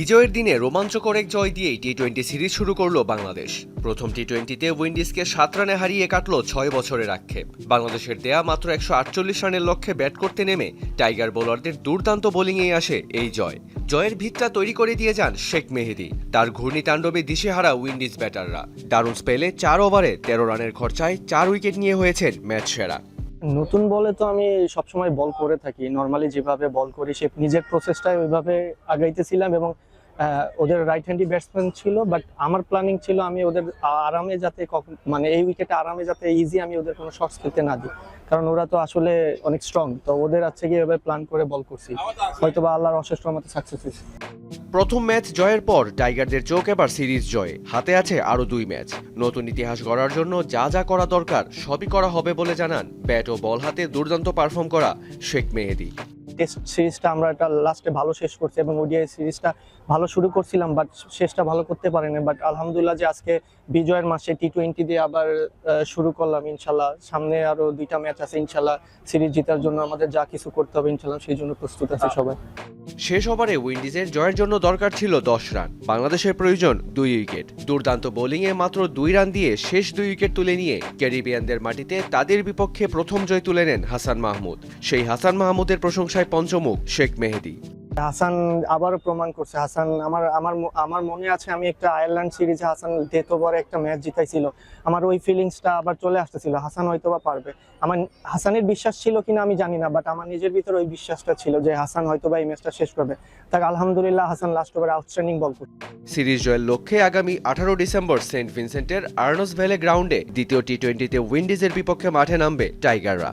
বিজয়ের দিনে রোমাঞ্চকর এক জয় দিয়েই টি টোয়েন্টি সিরিজ শুরু করল বাংলাদেশ। প্রথম টি টোয়েন্টিতে উইন্ডিজকে সাত রানে হারিয়ে কাটল ছয় বছরের আক্ষেপ। বাংলাদেশের দেয়া মাত্র একশো আটচল্লিশ রানের লক্ষ্যে ব্যাট করতে নেমে টাইগার বোলারদের দুর্দান্ত বোলিংয়ে আসে এই জয়। জয়ের ভিতটা তৈরি করে দিয়ে যান শেখ মেহেদি। তার ঘূর্ণি তাণ্ডবে দিশেহারা উইন্ডিজ ব্যাটাররা। দারুণ স্পেলে চার ওভারে তেরো রানের খরচায় চার উইকেট নিয়ে হয়েছেন ম্যাচ সেরা। নতুন বলে তো আমি সবসময় বল করে থাকি। নর্মালি যেভাবে বল করি, সে নিজের প্রসেসটাই ওইভাবে আগাইতেছিলাম এবং ওদের রাইট হ্যান্ডি ব্যাটসম্যান ছিল বাট আমার প্ল্যানিং ছিল আমি ওদের আরামে যাতে কখন মানে এই উইকেটে আরামে যাতে ইজি আমি ওদের কোনো শর্টস খেলতে না দিই। কারণ ওরা তো আসলে অনেক স্ট্রং তো ওদের আছে গিয়ে এভাবে প্ল্যান করে বল করছি। হয়তো বা আল্লাহর অশেষ রহমতে সাকসেস হয়েছে। প্রথম ম্যাচ জয়ের পর টাইগারদের চোখ এবার সিরিজ জয়ে। হাতে আছে আরও দুই ম্যাচ। নতুন ইতিহাস গড়ার জন্য যা যা করা দরকার সবই করা হবে বলে জানান ব্যাট ও বল হাতে দুর্দান্ত পারফর্ম করা শেখ মেহেদি। টেস্ট সিরিজটা আমরা এটা লাস্টে ভালো শেষ করছি এবং ওডিআই সিরিজটা ভালো শুরু করছিলাম বাট শেষটা ভালো করতে পারিনি। বাট আলহামদুলিল্লাহ যে আজকে বিজয়ের মাসে টি টোয়েন্টি দিয়ে আবার শুরু করলাম ইনশাল্লাহ। সামনে আরও দুইটা ম্যাচ আছে ইনশাল্লাহ। সিরিজ জেতার জন্য আমাদের যা কিছু করতে হবে ইনশাল্লাহ সেই জন্য প্রস্তুত আছে সবাই। শেষ ওভারে উইন্ডিজের জয়ের জন্য দরকার ছিল দশ রান। বাংলাদেশের প্রয়োজন দুই উইকেট। দুর্দান্ত বোলিংয়ে মাত্র দুই রান দিয়ে শেষ দুই উইকেট তুলে নিয়ে ক্যারিবিয়ানদের মাটিতে তাদের বিপক্ষে প্রথম জয় তুলে নেন হাসান মাহমুদ। সেই হাসান মাহমুদের প্রশংসায় পঞ্চমুখ শেখ মেহেদি। হাসান আবারও প্রমাণ করছে। হাসান আমার আমার আমার মনে আছে আমি একটা আয়ারল্যান্ড সিরিজে হাসান ডেথ ওভারে একটা ম্যাচ জিতাইছিল আমার ওই ফিলিংসটা আবার চলে আসতেছিল। হাসান হয়তো বা পারবে। আমার হাসানের বিশ্বাস ছিল কিনা আমি জানি না বাট আমার নিজের ভিতরে ওই বিশ্বাসটা ছিল যে হাসান হয়তো বা এই ম্যাচটা শেষ করবে। তাকে আলহামদুলিল্লাহ হাসান লাস্ট ওভারে আউটস্ট্যান্ডিং বল করছে সিরিজ জয়ের লক্ষ্যে আগামী আঠারো ডিসেম্বর সেন্ট ভিনসেন্টের আর্নস ভ্যালে গ্রাউন্ডে দ্বিতীয় টি টোয়েন্টিতে উইন্ডিজের বিপক্ষে মাঠে নামবে টাইগাররা।